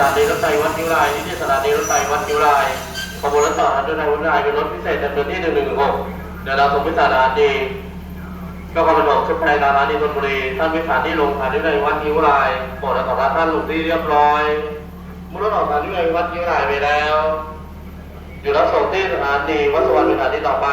วัดนิ้วลายที่ที่สถานีรถไฟวัดนิ้วลายขบวนรถต่อรถไฟวัดนิ้วลายเป็นรถพิเศษจำนวนที่หนึ่งหนึ่งหกเดี๋ยวเราส่งพิสารดีก็ขอบอกชุดไทยการานดีธนบุรีท่านพิสารที่ลงสถานีในวัดนิ้วลายโปรดขอรับท่านลงที่เรียบร้อยมุ่งรถออกสถานีในวัดนิ้วลายไปแล้วอยู่รับส่งที่สถานีวัดสุวรรณสถานีต่อไป